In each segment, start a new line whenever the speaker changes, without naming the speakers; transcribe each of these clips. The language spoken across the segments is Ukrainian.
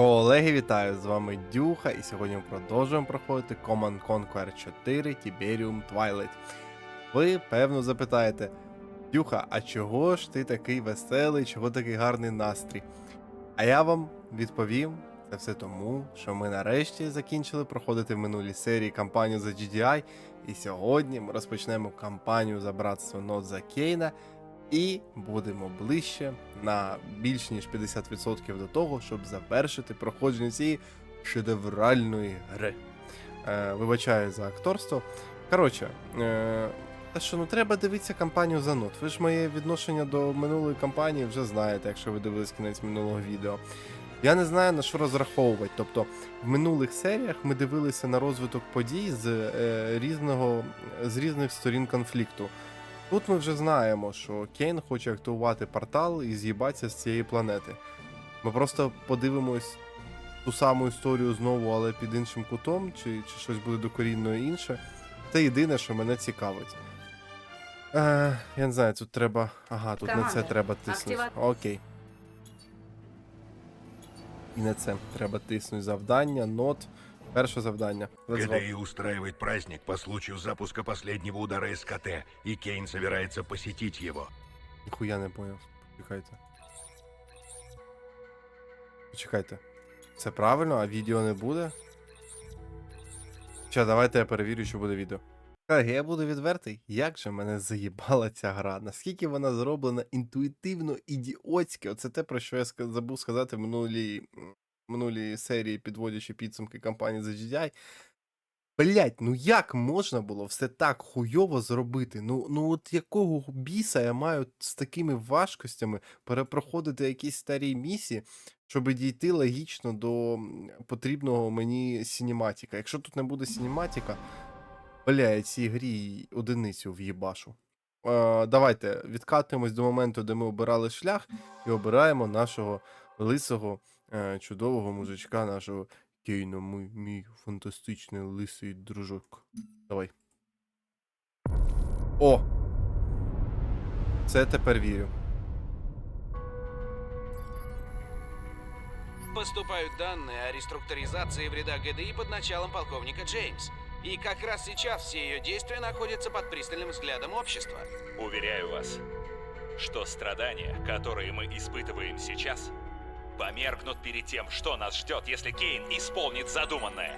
Колеги, вітаю! З вами Дюха, і сьогодні ми продовжуємо проходити Command Conquer 4 Tiberium Twilight. Ви, певно, запитаєте, Дюха, а чого ж ти такий веселий, чого такий гарний настрій? А я вам відповім, це все тому, що ми нарешті закінчили проходити в минулій серії кампанію за GDI, і сьогодні ми розпочнемо кампанію за братство Нот за Кейна, і будемо ближче на більш ніж 50% до того, щоб завершити проходження цієї шедевральної гри. Е, вибачаю за акторство. Коротше, е, та що ну треба дивитися кампанію за нот. Ви ж моє відношення до минулої кампанії вже знаєте, якщо ви дивились кінець минулого відео. Я не знаю на що розраховувати. Тобто в минулих серіях ми дивилися на розвиток подій з е, різного з різних сторін конфлікту. Тут ми вже знаємо, що Кейн хоче активувати портал і з'їбатися з цієї планети. Ми просто подивимось ту саму історію знову, але під іншим кутом, чи, чи щось буде докорінно інше. Це єдине, що мене цікавить. Е, я не знаю, тут треба. Ага, тут на це треба тиснути. Окей. І на це треба тиснути завдання, нот. Перше завдання. Go.
Устраивает праздник по случаю запуска последнего удара СКТ, и Кейн собирается посетить его.
Ніхуя не поняв. Почекайте. Почекайте. Це правильно, а відео не буде? Ща, давайте я перевірю, що буде відео. Я буду відвертий, як же мене заїбала ця гра. Наскільки вона зроблена інтуїтивно ідіотськи. Оце те, про що я забув сказати в минулій, минулій серії, підводячи підсумки кампанії за GDI. Блять, ну як можна було все так хуйово зробити? Ну, ну от якого біса я маю з такими важкостями перепроходити якісь старі місії, щоб дійти логічно до потрібного мені сінематіка. Якщо тут не буде сінематіка, бля, я цій грі одиницю в'їбашу. Е, давайте відкатуємось до моменту, де ми обирали шлях, і обираємо нашого лисого, е, чудового мужичка, нашого Кейна, мій, мій фантастичний лисий дружок. Давай. О! Це тепер вірю.
Поступают данные о реструктуризации вреда ГДИ под началом полковника Джеймс. И как раз сейчас все ее действия находятся под пристальным взглядом общества.
Уверяю вас, что страдания, которые мы испытываем сейчас, померкнут перед тем, что нас ждет, если Кейн исполнит задуманное.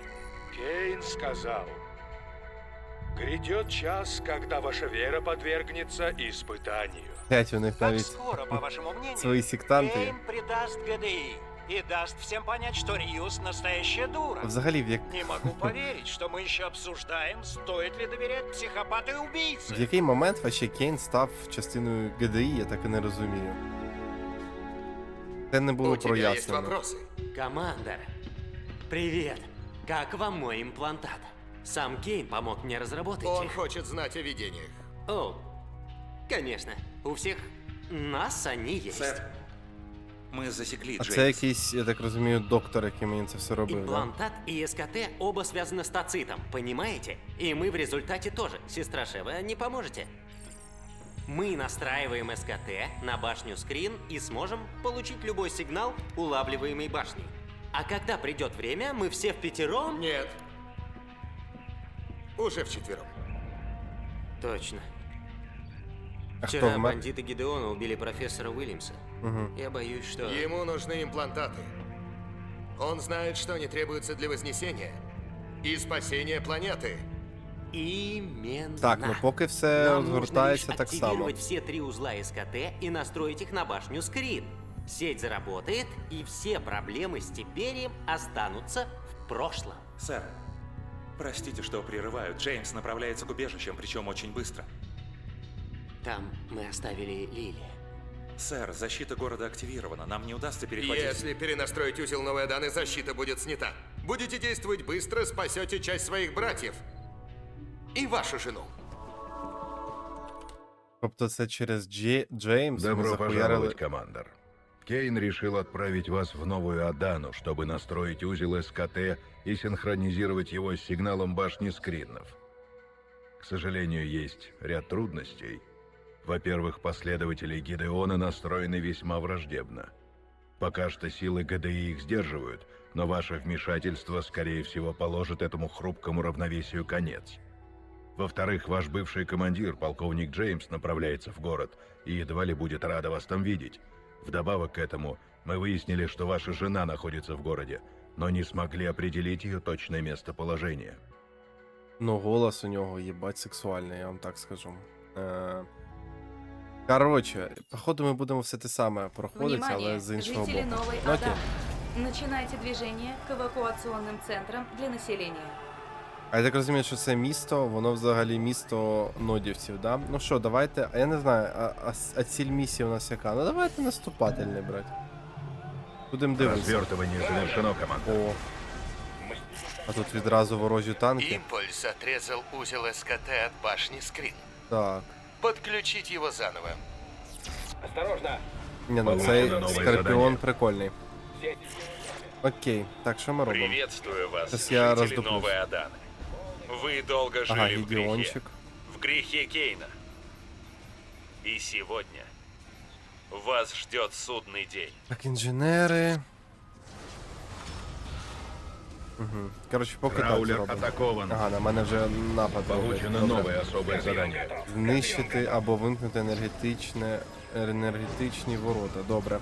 Кейн сказал, «Грядет час, когда ваша вера подвергнется испытанию».
П'ять у них
Как
навіть
скоро, по вашему мнению,
свої сектанти. є.
Кейн предаст ГДИ и даст всем понять, что Риус настоящая дура?
Взагалі, в, як...
Не могу поверить, что мы еще обсуждаем, стоит ли доверять психопату и
в
убийце.
який момент вообще Кейн став частиною ГДІ, я так і не розумію. Це не було
У тебя есть
прояснено.
вопросы?
Командор, привет. Как вам мой имплантат? Сам Кейн помог мне разработать
Он
их.
хочет знать о видениях.
О, конечно. У всех нас они есть.
Сэр, мы засекли
А
Джеймс.
це якийсь, я так розумію, доктор, який мені це все робив. Да?
Имплантат и СКТ оба связаны с тацитом, понимаете? И мы в результате тоже. Сестра Шева, не поможете? Мы настраиваем СКТ на башню скрин и сможем получить любой сигнал, улавливаемый башней. А когда придет время, мы все в пятером...
Нет. Уже вчетвером.
Точно.
А
Вчера
вмер?
бандиты Гидеона убили профессора Уильямса.
Угу.
Я боюсь, что...
Ему нужны имплантаты. Он знает, что они требуются для вознесения и спасения планеты.
Именно.
Так, ну поки все
Нам
розгортається так само.
активировать все три узла СКТ и настроить их на башню скрин. Сеть заработает, и все проблемы с Тиберием останутся в прошлом.
Сэр, простите, что прерываю. Джеймс направляется к убежищам, причем очень быстро.
Там мы оставили Лили.
Сэр, защита города активирована. Нам не удастся перехватить...
Если перенастроить узел новой Аданы, защита будет снята. Будете действовать быстро, спасете часть своих братьев. И вашу жену.
Тобто це через Джей... Джеймс
Добро
захуярили.
пожаловать, командор. Кейн решил отправить вас в новую Адану, чтобы настроить узел СКТ и синхронизировать его с сигналом башни скринов. К сожалению, есть ряд трудностей. Во-первых, последователи Гидеона настроены весьма враждебно. Пока что силы ГДИ их сдерживают, но ваше вмешательство, скорее всего, положит этому хрупкому равновесию конец. Во-вторых, ваш бывший командир, полковник Джеймс, направляется в город и едва ли будет рада вас там видеть. Вдобавок к этому, мы выяснили, что ваша жена находится в городе, но не смогли определить ее точное местоположение.
Ну, голос у нього їбать сексуальний, я вам так скажу. Е... Коротше, походу ми будемо все те саме проходити, але
Внимание!
з іншого
Жители
боку.
Новой
Ну, окей.
Аданы. Начинайте движение к эвакуационным центрам для населения.
А я так розумію, що це місто, воно взагалі місто нодівців, да? Ну що, давайте. А я не знаю, а, а, а ціль місії у нас яка? Ну давайте наступательний брати. Будемо дивитися.
Развертывание завершено, команда.
О. А тут відразу ворожі танки.
Импульс отрезал узел СКТ от башни Скрин.
Так.
Подключить его заново. Осторожно!
Ні, ну цей
нове
скорпіон
задання.
прикольний. Окей, так що ми робимо?
Приветствую вас,
Сейчас я
жители
раздуплюсь.
Новой Аданы. Вы долго жили
Ага,
в грехе. В грехе Кейна. И сегодня вас ждет судный день.
Так, інженери. Угу. Коротше, поки
Краулер
зробимо.
атакован.
Ага, на мене вже напад.
Получено
роблять. Добре.
новое особое задание.
Знищити або вимкнути енергетичне енергетичні ворота. Добре.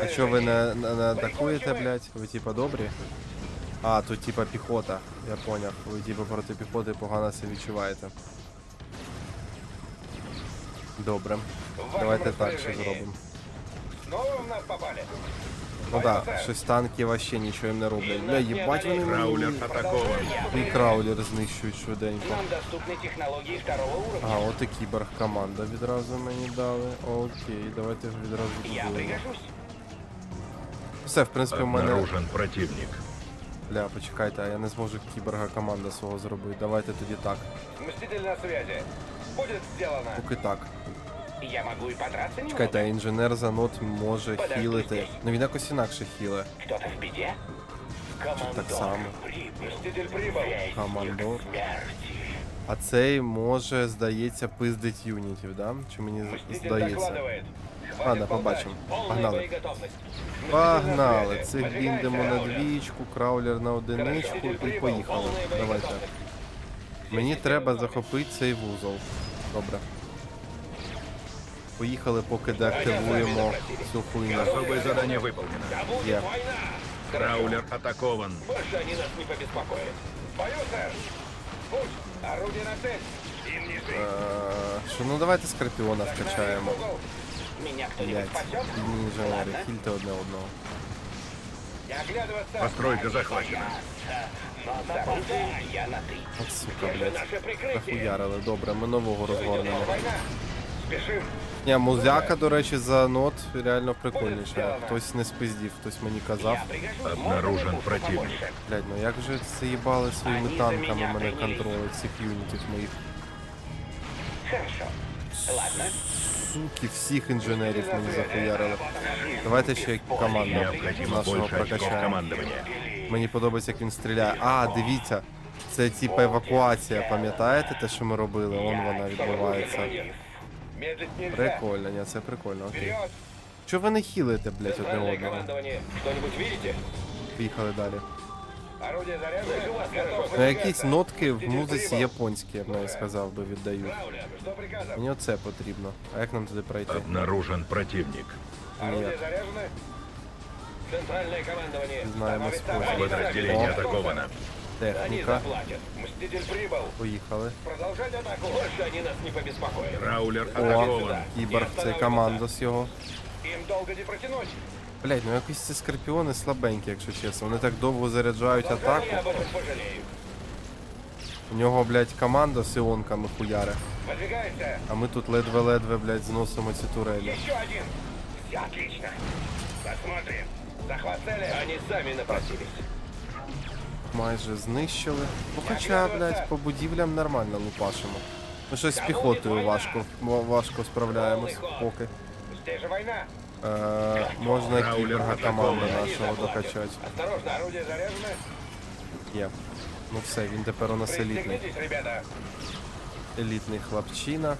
А що ви не, не, не атакуєте, блядь? Ви типа добрі? А, тут типа піхота. Я поняв. Ви типа проти піхоти погано себе відчуваєте. Добре. Давайте так ще зробимо. Ну да, щось танки вообще нічого їм не роблять. Бля, їбать вони
Краулер
мені
атакован.
і краулер знищують швиденько.
доступны технологии второго уровня.
Ага, от і кіборг команда відразу мені дали. Окей, давайте відразу будуємо. Все, в принципі, у мене.
Обнаружен противник.
Бля, почекайте, а я не зможу кіборга команда свого зробити. Давайте тоді так.
Мститель на связи. Будет сделано.
Поки так.
Я могу и подраться не
Чекайте, а інженер занот може хілити. Ну він якось інакше хіле.
Кто-то в беде?
Так само.
Мститель прибыл.
Командор. А цей може, здається, пиздить юнітів, да? Чи мені з-
Мститель
здається?
докладывает. Хватит
Ладно,
болтать.
побачимо.
Полная
Погнали.
боеготовность. Мститель
Погнали.
на связи.
Цих біндимо на
Выдвигайся,
двічку, краулер на одиничку
Мститель
і
прибыл.
поїхали.
Полная
Давайте.
боеготовность.
Мені треба захопити цей вузол. Добре. Поїхали, поки деактивуємо цю хуйню.
Особое задание выполнено.
Є.
Краулер атакован.
Больше они нас не побеспокоят. В бою, сэр. Пусть. Орудие на цель. Им не жить.
Е, Що, ну давайте скорпіона вкачаємо.
Угол.
Меня
Блять,
кто-нибудь спасет?
бідні інженери, хільте одне одного.
Не оглядываться.
Постройка захвачена.
Я на ты.
От сука, блять.
Наше прикрытие.
Захуярили. Добре, ми нового розгорнемо.
Война. Спешим.
Ні, музяка, до речі, за нот реально прикольніша. Хтось не спиздів, хтось мені казав.
Обнаружен противник.
Блять, ну як же заїбали своїми танками мене контролить цих юнітів моїх.
Хорошо. Ладно.
Суки, всіх інженерів мені захуярили. Давайте ще команду нашого
больше
прокачаємо. Мені подобається, як він стріляє. А, дивіться, це типа евакуація, пам'ятаєте те, що ми робили? Вон вона відбувається. Прикольно, ні, це прикольно, окей. Чого ви не хілите, блять, одне одного? Поїхали далі.
Орудие заряжено. Готов
Ну, якісь
выдвигаться.
нотки в
Мститель
музиці
прибыл.
японські, я б навіть сказав би, віддають.
Краулер, что приказом?
Мені оце потрібно. А як нам туди пройти?
Обнаружен противник.
Орудие
Нет.
заряжено. Центральное командование.
Знаем
Становится
способ.
обороне.
Подразделение
О.
атаковано.
Они
Техніка.
заплатят. Мститель прибыл.
Поїхали.
Продолжать атаку. Больше они нас не побеспокоят.
Краулер
О,
атакован.
кіборг, це командос його.
Им долго не протянуть.
Блять, ну якісь ці скорпіони слабенькі, якщо чесно. Вони так довго заряджають атаку. У нього, блять, команда з іонками хуяре. А ми тут ледве-ледве, блять, зносимо ці турелі.
Еще один. Отлично. Посмотрим. Захват цели. Они сами напросились.
Майже знищили. Ну хоча, блять, по будівлям нормально лупашимо. Ми щось з піхотою важко, важко справляємось поки.
Здесь же война.
Краулер
кіберга команди
атакован.
нашого докачати.
Осторожно, орудие заряжено.
Є. Ну все, він тепер у нас елітний. Елітний хлопчина.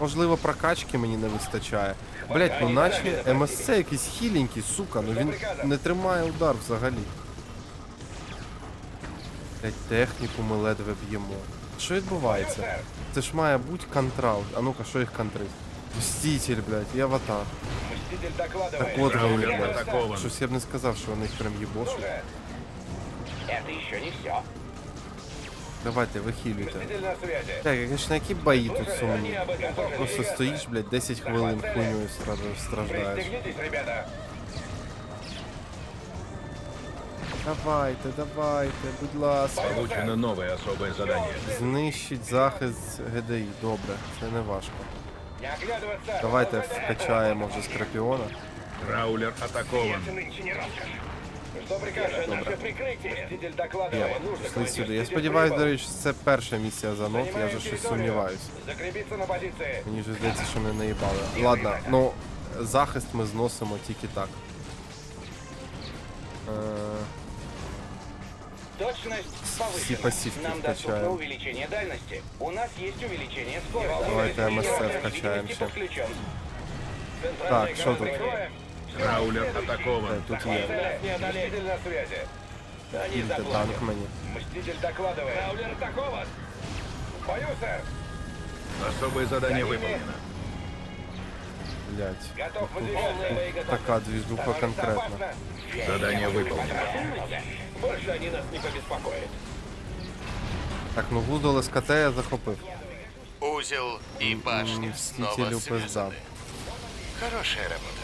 Можливо, прокачки мені не вистачає. Блять, ну наче МСЦ якийсь хіленький, сука, ну він не тримає удар взагалі. Блять, техніку ми ледве б'ємо. Що відбувається? Це ж має бути контрал. А ну-ка, що їх контрить? Мститель, блядь, і аватар.
Мститель
Так
докладывает.
от вони,
Краулер
блядь.
атакован.
Щось я б не сказав, що вони їх прям їбошуть.
Это еще не все.
Давайте, вихилюйте.
Мститель на связи.
Так, конечно, які бої тут
Они
сумні.
об этом тоже
Просто
известно.
стоїш, блядь, 10 хвилин хуйньою страждаєш. страждаєш.
Пристегнитесь, ребята.
Давайте, давайте, будь ласка.
Получено новое особое задание.
Знищить захист ГДІ. Добре, це не важко.
Не оглядываться.
Давайте
Полное заряд.
вкачаємо вже скорпіона.
Краулер атакован.
Это нынче не роскошь. Что прикажешь? Наше прикрытие. Мститель
Я
докладывает. Нужно
пішли
командир.
сюди. Я
Мститель
сподіваюся,
прибыл.
до речі, це перша місія за нот, я вже щось сумніваюсь.
Закрепиться на позиции.
Мені вже здається, що мене наїбали. Ладно, ну захист ми зносимо тільки так. Е,
Точность
Всі
повышена.
пасівки
Нам доступно
вкачаємо.
увеличение дальности. У нас есть увеличение скорости.
Давайте МСЦ
Видимости
вкачаем ще.
подключен.
Так, що тут?
Прикроем.
Краулер
Е,
атакован.
Тут є
Мститель на связи.
кілька танк мені.
Мститель докладывает. Краулер атакован. В Бою, сэр.
Особое задание выполнено.
Блять.
Готов выдвигаться.
Така двіжуха конкретна.
Задание выполнено.
Больше они нас не побеспокоят.
Так, ну вузол СКТ я захопив.
Узел и башня снова
Мстителю пизда.
связаны. Хорошая работа.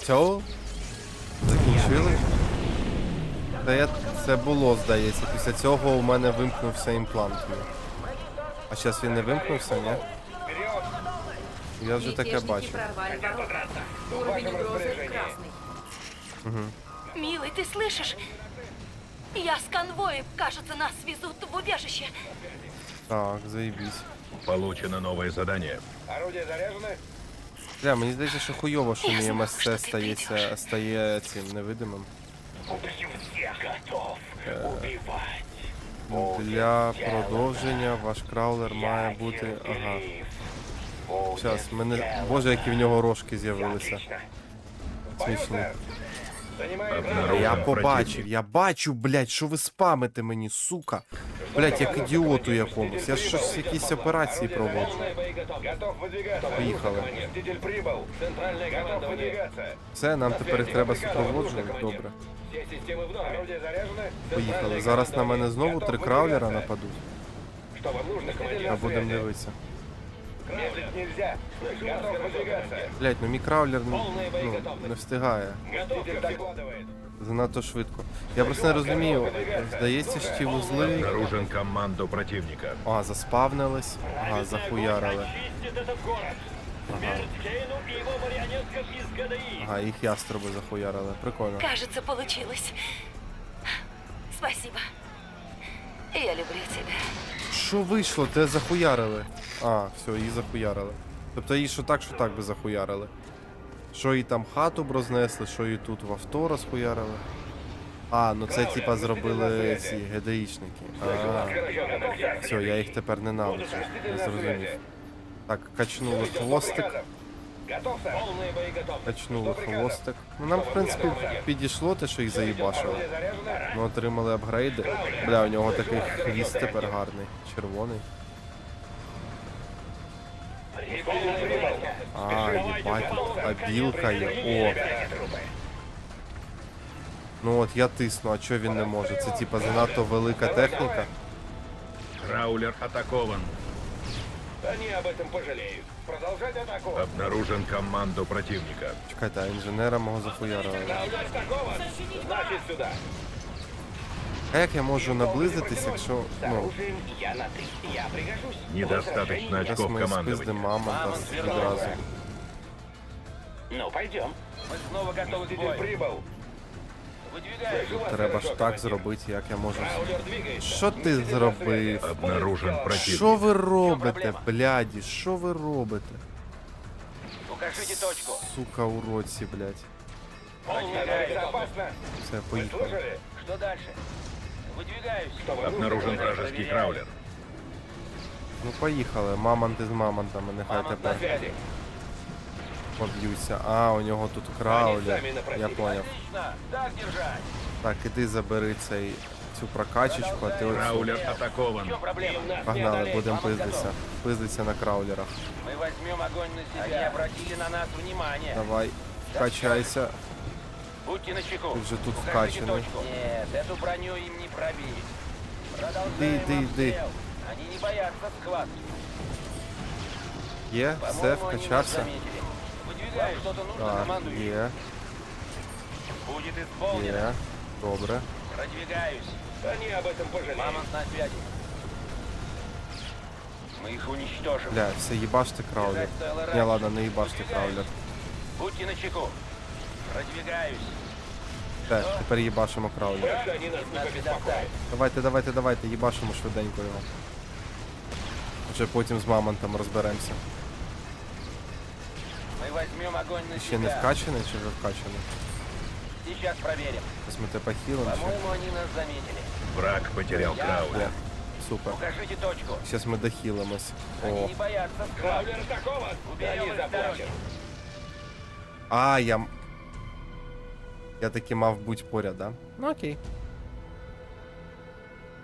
Все? Закінчили? Та я це було, здається. Після цього у мене вимкнувся імплант. мій. А зараз він не вимкнувся, ні? Я вже таке
Мятежники
бачив.
прорвали ворота. Уровень угрозы красный.
Милый, ты слышишь? я с конвоем. Кажется, нас везут в убежище.
Так, заїбісь.
Получено новое задание.
Орудия заряжены?
Бля, мені здається, що хуйово, що мій МСЦ стається, стає цим невидимим.
Готов убивать.
Для продовження ваш краулер має бути. Ага. Зараз, мене. Боже, які в нього рожки з'явилися. Смішні.
Занимаем
Обнаружен
Я
противник.
побачив, я бачу, блядь, що ви спамите мені, сука. Блядь, як ідіоту якомусь. Я ж щось якісь операції проводжу.
Готов выдвигаться.
Поїхали.
Мститель прибыл. Центральная Готов выдвигаться.
Все, нам тепер їх треба супроводжувати. Добре.
Все системы в норме. Орудия заряжены?
Поїхали. Зараз на мене знову три краулера нападуть.
Что вам нужно, командир?
А будемо дивитися.
Медлить нельзя. Готов выдвигаться.
Блядь, ну мій краулер ну, ну, не встигає. Занадто швидко. Я просто не розумію. Здається, що ті вузли.
Обнаружен команду противника.
А, заспавнились. Ага, захуярили. Ага, їх яструби захуярили. Прикольно.
Кажется, получилось. Спасибо. Я люблю тебя.
Що вийшло? Те захуярили. А, все, її захуярили. Тобто її що так, що так би захуярили. Що їй там хату б рознесли, що її тут в авто розхуярили. А, ну це типа зробили ці ГДІшники. А, все, я їх тепер ненавиджу. Я зрозумів. Так, качнули хвостик,
Готов, сэр. Полная боеготовность.
качнули хвостик. Ну нам, в принципі, підійшло те, що їх заїбашили. Ми отримали апгрейди. Бля, у нього такий хвіст тепер гарний, червоний. А, їбать, тут а білка є. О. Ну от я тисну, а чого він не може? Це типа занадто велика техніка.
Краулер атакован.
Они об этом пожалеют. Продолжать атаку.
Обнаружен команду противника.
Чекайте, а інженера мого захуярили.
Значит, сюда.
А як я можу наблизитись, якщо. Ну,
Оружием я на ты. Я пригожусь.
Недостаточно
зараз
очков
ми
командования.
спиздимо мамонта відразу.
Ну, пойдем. Мы снова готовы Мститель прибыл. Выдвигайся.
Треба ж так зробити, як я можу.
Краулер двигается.
Що ти зробив?
Обнаружен противник.
Що ви робите, бляді? Що ви робите?
Укажите точку.
Сука, уродці, блядь.
Полная опасно.
Все, поїхали.
Слышали? Что дальше? Выдвигаюсь. Что вам
Обнаружен
нужно,
вражеский краулер.
Ну поїхали, мамонти з мамонтами, нехай
Мамонт на
тепер
связи.
поб'ються. А, у нього тут
Они
краулер. Я поняв.
Так
іди забери цей цю прокачечку, а ти оцю.
Краулер атакован.
Погнали, будемо
Мамонт
пиздитися. на краулерах.
Мы возьмем огонь на себя. Они обратили на нас внимание.
Давай, вкачайся.
Будьте начеку.
Ти вже тут
Укажите
вкачаний.
точку. Нет, эту броню им не пробить. Продолжаем
Иди, иди, иди.
обстрел. Они не боятся схватки.
Є, все,
По-моему, они нас
вкачався.
заметили. Выдвигаю, что-то нужно
Так,
командующему.
є,
Будет исполнено.
є. Добре.
Продвигаюсь. Они об этом пожалеют. Мамонт на связи. Мы их уничтожим.
Бля, все, їбаште краулер. Не, ладно, не їбаште краулер.
Будьте начеку. Продвигаюсь.
Так, тепер їбашимо краулер.
Они нас не побеспокоят.
Давайте, давайте, давайте, їбашимо швиденько його. Вже потім з мамонтом розберемося.
Мы возьмем огонь на
Ти ще не
себя.
вкачаний чи вже вкачаний?
Сейчас проверим.
Ми тебе хілимо ще.
По-моему, они нас заметили.
Враг потерял
Бля,
краулер.
супер.
Укажите точку.
Зараз ми дохілимось.
Они
О.
не боятся Краулер атакован. Уберем их с дороги.
А, я. м- Я таки мав бути поряд, да? Ну окей.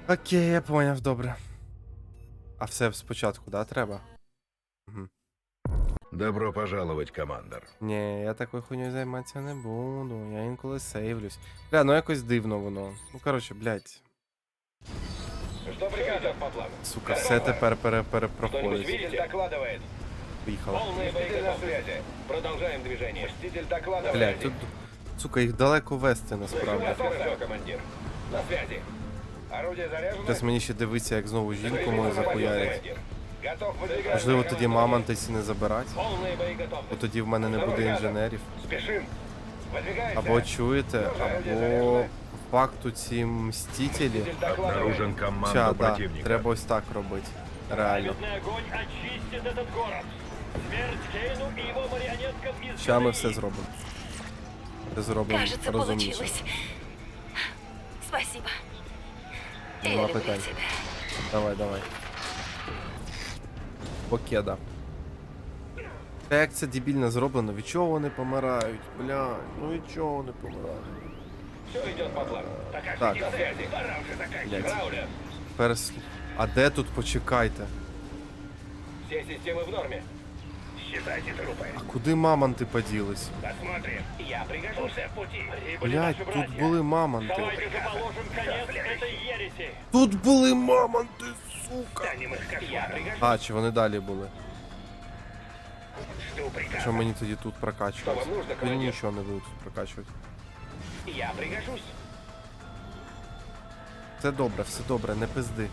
Окей, я поняв, добре. А все спочатку, да, треба? Угу.
Добро пожаловать, командор.
Ні, я такою хуйньою займатися не буду. Я інколи сейвлюсь. Бля, ну якось дивно воно. Ну коротше, блядь.
Что приказывает по плану?
Сука, все тепер пере
Кто-нибудь
перепроходить.
видите? докладывает.
Поїхали.
Полные боеготовности. на связи. Продолжаем движение. Мститель докладывает.
Блядь, тут. Сука, їх далеко вести насправді.
Все, командир. На связи. Орудие заряжено.
Зараз мені ще дивиться, як знову жінку мою захуярять.
Командир. Готов выдвигаться.
Можливо, тоді мамонтиці не забирати,
Полные боеготовности.
бо тоді в мене не буде інженерів.
Спешим. Выдвигаемся.
Або чуєте, або по факту ці мстителі.
Мститель докладывает.
Обнаружен
Ча,
команду
да,
противника.
треба ось так робити. Реально.
огонь очистит этот город. Смерть Кейну и его марионеткам из
Ща ми все зробимо. Все зробимо
Кажется,
розумніше.
получилось. Спасибо. Я
Нема
люблю
питань.
тебя.
Давай, давай. Покеда. Та як це дебільно зроблено, від чого вони помирають? Бля, ну від чого вони помирають?
Все идет по плану.
Так.
На связи. Пора уже заканчивать.
Блядь.
Краулер.
Перес... А де тут почекайте?
Все системы в норме. Считайте трупы.
А куди мамонти поділись?
Посмотрим. Я пригожусь в пути.
Блять, тут були мамонти.
же положим конец этой ереси.
Тут були мамонти, сука!
Я пригожусь.
А, чи вони далі були?
Жду.
Що мені тоді тут прокачувати?
Що вам нужно,
Мені
командир?
нічого не буду тут прокачувати.
Я пригожусь.
Все добре, все добре, не пизди.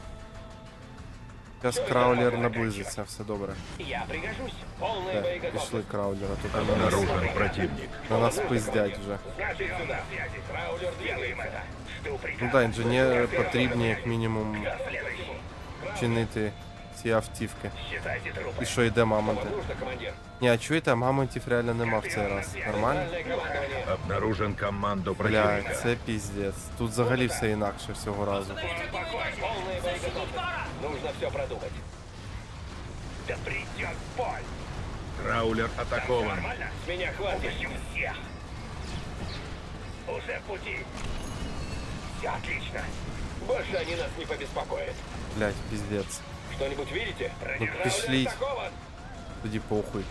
Зараз краулер наблизиться, все добре.
Я пригожусь. Полная боеготовность.
пішли краулера, тут на нас,
Обнаружен противник.
на нас пиздять вже.
Значит, сюда. Краулер делаем это. Жду приказ.
Ну так, інженери потрібні як мінімум. Чинити ці автівки. І що йде мамонти? Ні, а чуєте, а мамонтів реально нема в цей раз. Нормально?
Обнаружен команду
Бля,
противника.
це піздець. Тут взагалі все інакше всього разу.
Полная боеготовность. Нужно все продумать. Да придет боль.
Краулер атакован.
Нормально? С меня хватит. всех. Уже в пути. Все отлично. Больше они нас не побеспокоят.
Блять, піздець.
Что-нибудь видите?
Ну пішліть,
Атакован.
тоді похуй.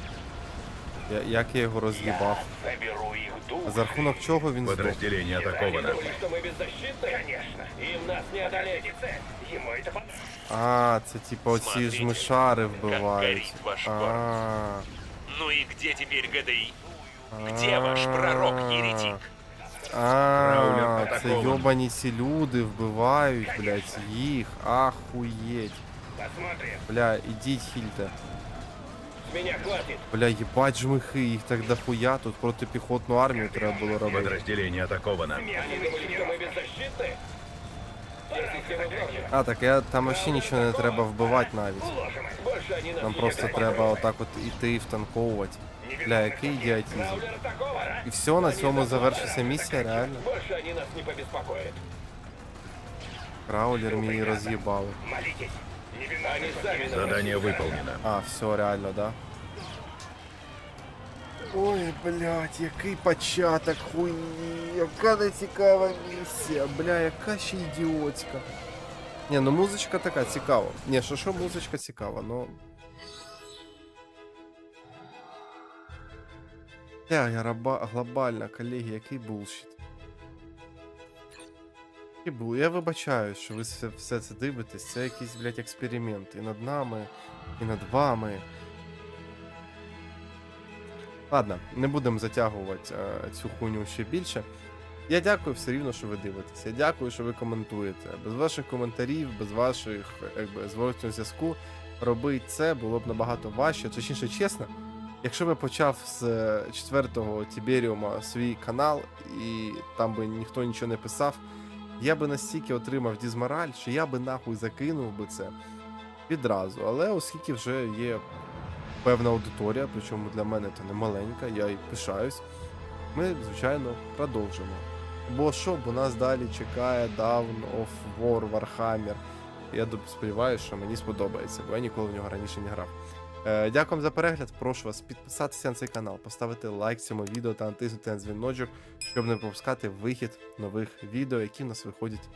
Я, як я його роз'їбав?
Заберу их дух.
А за рахунок чого він здох?
Подразделение атаковано.
Думали, что мы беззащитны? Конечно. Им нас не одолеть. Ему это понравилось.
А, це типа оці ж
Смотрите,
мишари
как
вбивають.
горит ваш
А,
Ну и где теперь ГДИ? Где ваш пророк-еретик?
Краулер
А, це
атакован.
йобані ці люди вбивають, блять, їх. Ахуєть.
Посмотрим.
Бля, ідіть хільте.
С меня хватит.
Бля, їбать жмихи, їх так дохуя, тут протипіхотну армію треба було робити.
Подразделение атаковано.
Они думали, что мы беззащитны? Все системы в норме.
А, так я там вообще нічого не треба вбивати навіть.
Уложим их. Больше они нас
Нам
не
просто
контролируют.
треба отак от іти і втанковувати. Бля, який.
Краулер.
І все, на цьому завершиться місія, реально.
Больше они нас не побеспокоят.
Краулер мій роз'їбали.
Задание выполнено.
А, все, реально, да. Ой, блядь, який початок хуйні, яка нецікава місія, бля, яка ще ідіотська. Ні, ну музичка така цікава. Ні, що що музичка цікава, ну. Раба глобальна, колеги, який булшіт. Я вибачаю, що ви все, все це дивитесь. Це якийсь, блядь, експеримент. І над нами, і над вами. Ладно, не будемо затягувати е, цю хуйню ще більше. Я дякую все рівно, що ви дивитесь. Я дякую, що ви коментуєте. Без ваших коментарів, без ваших зворотнього зв'язку робити це було б набагато важче. Точніше, чесно, якщо би почав з е, четвертого Тіберіума свій канал, і там би ніхто нічого не писав, я би настільки отримав дізмораль, що я би нахуй закинув би це відразу. Але оскільки вже є певна аудиторія, причому для мене це не маленька, я й пишаюсь. Ми, звичайно, продовжимо. Бо що, бо нас далі чекає Down of War Warhammer. Я сподіваюся, що мені сподобається, бо я ніколи в нього раніше не грав. Е, дякую за перегляд. Прошу вас підписатися на цей канал, поставити лайк цьому відео та натиснути на дзвіночок, щоб не пропускати вихід нових відео, які в нас виходять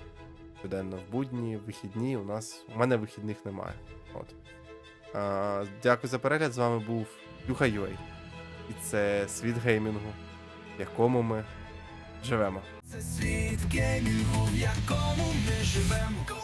щоденно в будні, вихідні. У нас у мене вихідних немає. От. А, дякую за перегляд. З вами був Юха Юей. І це світ геймінгу, в якому ми живемо.
Це світ геймінгу, в якому ми живемо.